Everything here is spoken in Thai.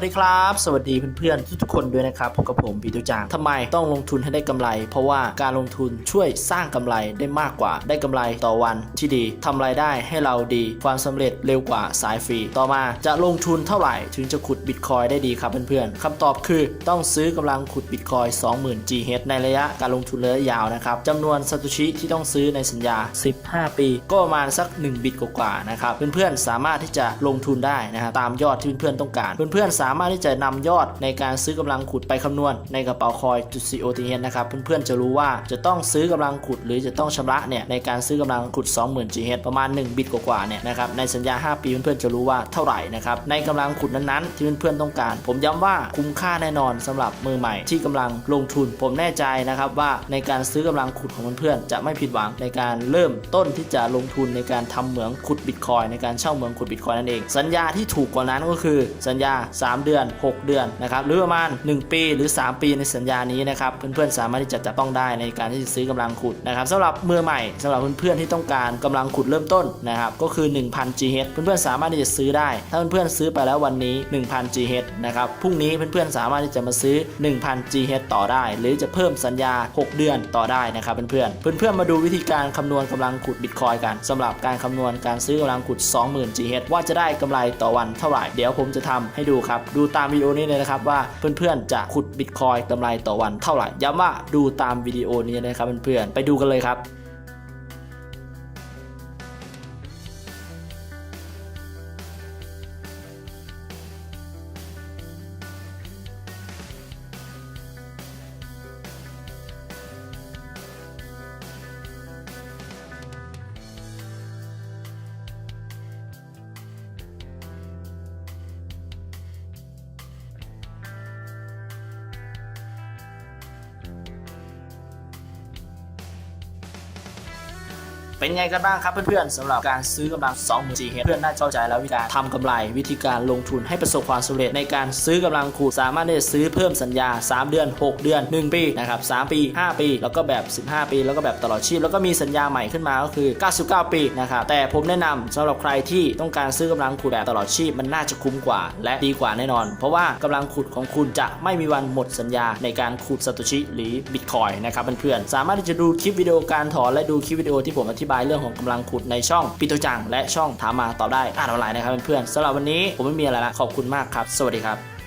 ัสดีครับ สวัสดีเพื่อนๆทุกๆคนด้วยนะครับพบกับผมปีตุจางทำไมต้องลงทุนให้ได้กำไร เพราะว่าการลงทุนช่วยสร้างกำไรได้มากกว่า ได้กำไรต่อวันที่ดีทำรายได้ให้เราดีความสำเร็จเร็วกว่าสายฟรี ต่อมาจะลงทุนเท่าไหร่ถึงจะขุดบิตคอยได้ดีครับเพื่อนๆคำตอบคือต้องซื้อกำลังขุดบิตคอย20,000 GH ในระยะการลงทุนระยะยาวนะครับจำนวนซาโตชิที่ต้องซื้อในสัญญา 15 ปี ก็ประมาณสัก 1 บิตกว่าๆนะครับเพื่อนๆสามารถที่จะลงทุนได้นะฮะตามยอดที่เพื่อนๆต้องการเพื่อนๆสาามารถที่จะนำยอดในการซื้อกำลังขุดไปคำนวณในกระเป๋าคอยจุด COTH นะครับเพื่อนๆจะรู้ว่าจะต้องซื้อกำลังขุด หรือจะต้องชำระเนี่ยในการซื้อกำลังขุด 20,000 GH ประมาณ 1 บิตกว่าๆเนี่ยนะครับในสัญญา 5 ปีเพื่อนๆจะรู้ว่าเท่าไหร่นะครับในกำลังขุดนั้นๆที่เพื่อนๆต้องการ ผมย้ำว่าคุ้มค่าแน่นอนสำหรับมือใหม่ที่กำลังลงทุน ผมแน่ใจนะครับว่าในการซื้อกำลังขุดของเพื่อนๆจะไม่ผิดหวังในการเริ่มต้นที่จะลงทุนในการทำเหมืองขุดบิตคอยในการเช่าเหมืองขุดบิตคอยนั่นเอง สัญญาที่ถูกกว่านั้นก็คือสัญญา3เดือน 6 เดือนนะครับหรือประมาณ 1 ปีหรือ 3 ปีในสัญญานี้นะครับเพื่อนๆสามารถที่จะจับต้องได้ในการที่จะซื้อกำลังขุดนะครับสำหรับมือใหม่สำหรับเพื่อนๆที่ต้องการกำลังขุดเริ่มต้นนะครับก็คือ 1,000 GH เพื่อนๆสามารถที่จะซื้อได้ ถ้าเพื่อนๆซื้อไปแล้ววันนี้ 1,000 GH นะครับพรุ่งนี้เพื่อนๆสามารถที่จะมาซื้อ 1,000 GH ต่อได้ หรือจะเพิ่มสัญญา 6 เดือนต่อได้นะครับเพื่อนๆเพื่อนๆมาดูวิธีการคำนวณกำลังขุดบิตคอยกันสำหรับการคำนวณการซื้อกำลังขุด 20,000 GH ว่าจะได้กำไรต่อวันเท่าไหร่เดี๋ยวผมจะทำให้ดูครับดูตามวิดีโอนี้เลยนะครับว่าเพื่อนๆจะขุดบิตคอยกำไรต่อวันเท่าไหร่ย้ำว่าดูตามวิดีโอนี้นะครับเพื่อนๆไปดูกันเลยครับ เป็นไงกันบ้างครับเพื่อนๆสำหรับการซื้อกำลัง20,000 GH เพื่อนน่าเข้าใจแล้ววิธีการทำกำไร วิธีการลงทุนให้ประสบความสำเร็จในการซื้อกำลังขุดสามารถที่จะซื้อเพิ่มสัญญา 3 เดือน 6 เดือน 1 ปีนะครับ3ปี 5 ปี แล้วก็แบบ 15 ปี แล้วก็แบบตลอดชีพ แล้วก็มีสัญญาใหม่ขึ้นมาก็คือ 99 ปีนะครับแต่ผมแนะนำสำหรับใครที่ต้องการซื้อกำลังขุดแบบตลอดชีพมันน่าจะคุ้มกว่า และดีกว่าแน่นอน เพราะว่ากำลังขุดของคุณจะไม่มีวันหมดสัญญาในการขุดซาโตชิหรือบิตคอยนะครับเพื่อนๆสามารถที่จะดูคลิปวิดีโอการถอนและดูคลิปวิดีโอที่ผมอธิบายเรื่องของกำลังขุดในช่องปิโตจัง และช่องถามมาตอบได้อ่านออนไลน์นะครับเพื่อนๆสำหรับวันนี้ผมไม่มีอะไรละขอบคุณมากครับ สวัสดีครับ